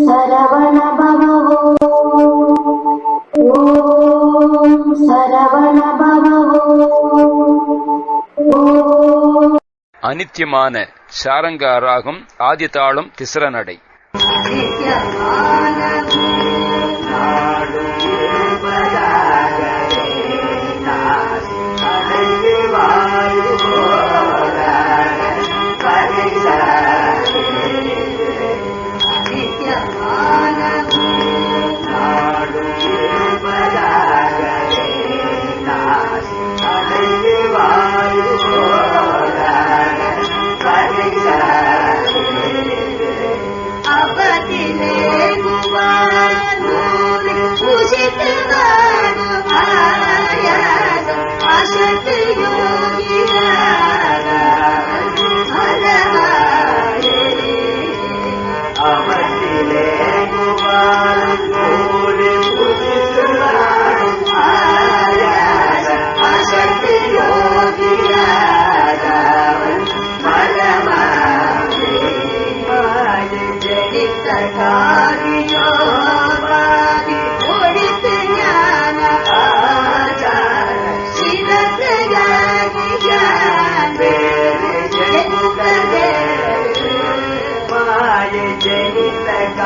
அனித்யமான பவோ ஓம் சரவண பவோ நடை दिले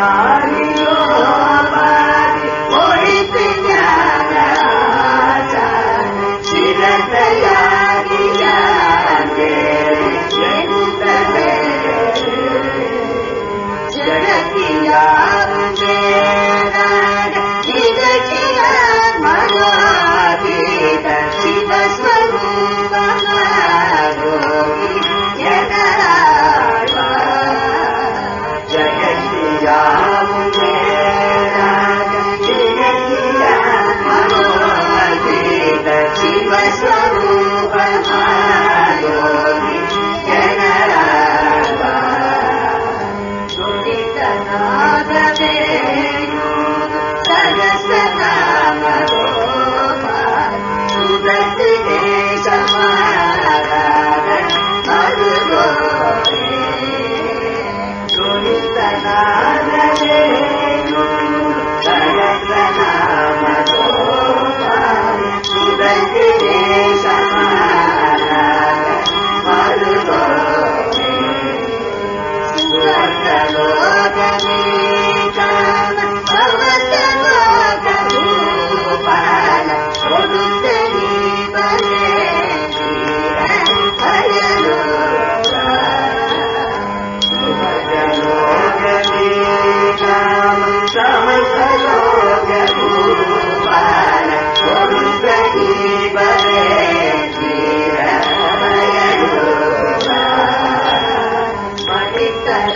Maria.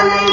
Hallelujah.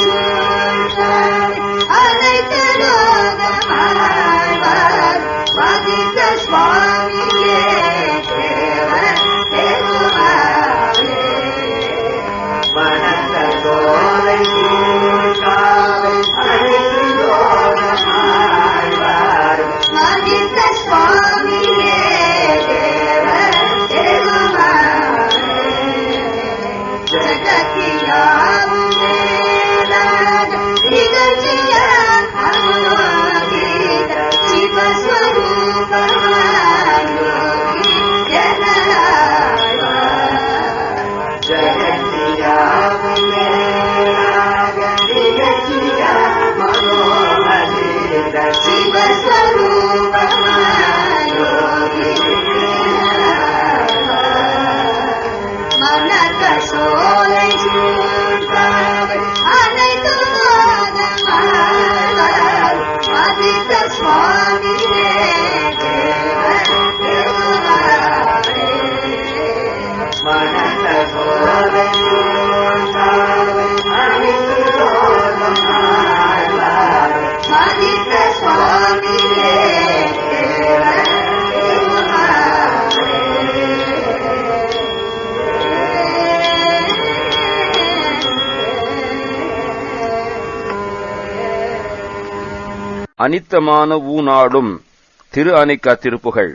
அனித்தமான ஊனாடும் திரு அணைக்கா திருப்புகள்.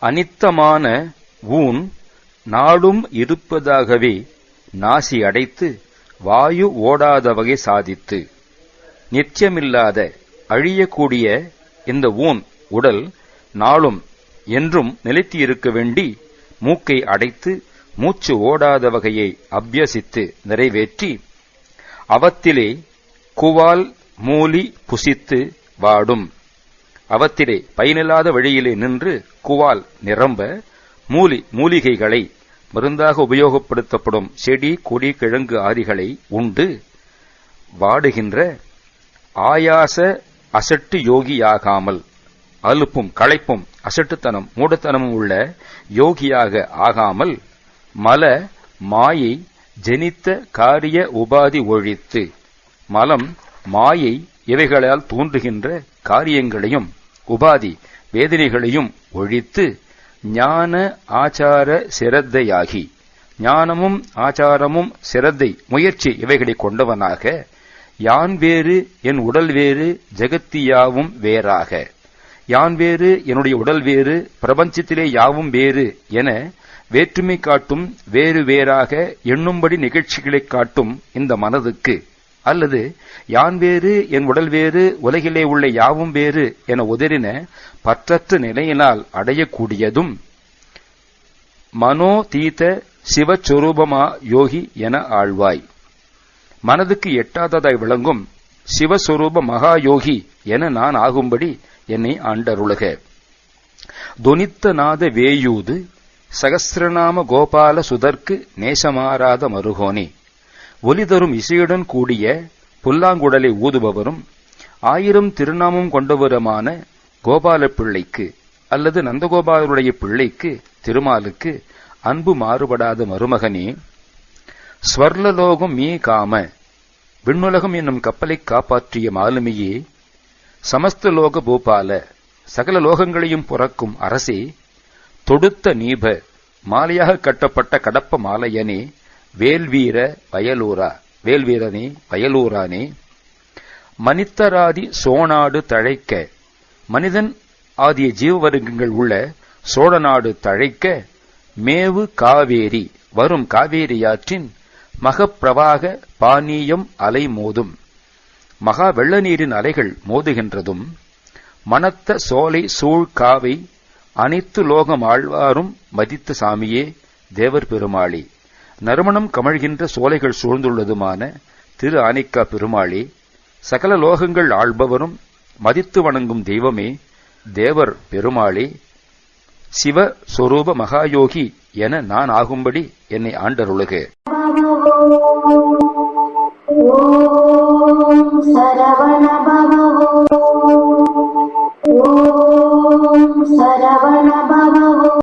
அனித்தமான ஊன் நாடும் இருப்பதாகவே நாசி அடைத்து வாயு ஓடாத வகை சாதித்து. நித்தியமில்லாத அழியக்கூடிய இந்த ஊன் உடல் நாளும் என்றும் நிலைத்தியிருக்க வேண்டி மூக்கை அடைத்து மூச்சு ஓடாத வகையை அபியசித்து நிறைவேற்றி அவத்திலே குவால் மூலி புசித்து வாடும். அவத்திலே பயனில்லாத வழியிலே நின்று குவால் நிரம்ப மூலி மூலிகைகளை மருந்தாக உபயோகப்படுத்தப்படும் செடி கொடி கிழங்கு ஆதிகளை உண்டு. வாடுகின்ற ஆயாச அசட்டு யோகியாகாமல் அலுப்பும் களைப்பும் அசட்டுத்தனம் மூடத்தனமும் உள்ள யோகியாக ஆகாமல் மல மாயை ஜனித்த காரிய உபாதி ஒழித்து மலம் மாயை இவைகளால் தோன்றுகின்ற காரியங்களையும் உபாதி வேதனைகளையும் ஒழித்து ஞான ஆச்சார சிரத்தையாகி ஞானமும் ஆச்சாரமும் சிரத்தை முயற்சி இவைகளை கொண்டவனாக யான் வேறு என் உடல் வேறு ஜெகத்தியாவும் வேறாக. யான் வேறு என்னுடைய உடல் வேறு பிரபஞ்சத்திலே யாவும் வேறு என வேற்றுமை காட்டும் வேறு வேறாக எண்ணும்படி நிகழ்ச்சிகளை காட்டும் இந்த மனதுக்கு. அல்லது யான் வேறு என் உடல் வேறு உலகிலே உள்ள யாவும் வேறு என உதறின பற்றற்ற நிலையினால் அடையக்கூடியதும் மனோதீத சிவஸ்வரூபமா யோகி என ஆழ்வாய். மனதுக்கு எட்டாததாய் விளங்கும் சிவஸ்வரூப மகா யோகி என நான் ஆகும்படி என்னை ஆண்டருளுக. துனித்த நாத வேயூது சகசிரநாம கோபால சுதற்கு நேசமாராத மருகோனே. ஒலி தரும் இசையுடன் கூடிய புல்லாங்குடலை ஊதுபவரும் ஆயிரம் திருநாமம் கொண்டவருமான கோபால பிள்ளைக்கு அல்லது நந்தகோபாலருடைய பிள்ளைக்கு திருமாலுக்கு அன்பு மாறுபடாத மருமகனே ஸ்வர்லலோகம் மீ காம விண்ணுலகம் என்னும் கப்பலை காப்பாற்றிய மாலுமியே சமஸ்த லோக பூபால சகல லோகங்களையும் புறக்கும் அரசே தொடுத்த நீப மாலையாக கட்டப்பட்ட கடப்ப மாலையனே வேல்வீர வயலூரா. வேல்வீரனே வயலூரானே மனித்தராதி சோனாடு தழைக்க. மனிதன் ஆதிய ஜீவவர்க்கங்கள் உள்ள சோழநாடு தழைக்க. மேவு காவேரி வரும் காவேரியாற்றின் மகப்பிரவாக பானீயம் அலை மோதும். மகா வெள்ள நீரின் அலைகள் மோதுகின்றதும். மனத்த சோலை சூழ் காவை அனைத்து லோகம் ஆழ்வாரும் மதித்த சாமியே தேவர் பெருமாளி. நறுமணம் கமழ்கின்ற சோலைகள் சூழ்ந்துள்ளதுமான திரு ஆனிக்கா பெருமாளி சகல லோகங்கள் ஆள்பவரும் மதித்து வணங்கும் தெய்வமே தேவர் பெருமாளி சிவ சொரூப மகாயோகி என நான் ஆகும்படி என்னை ஆண்டருளுக. சரவணபா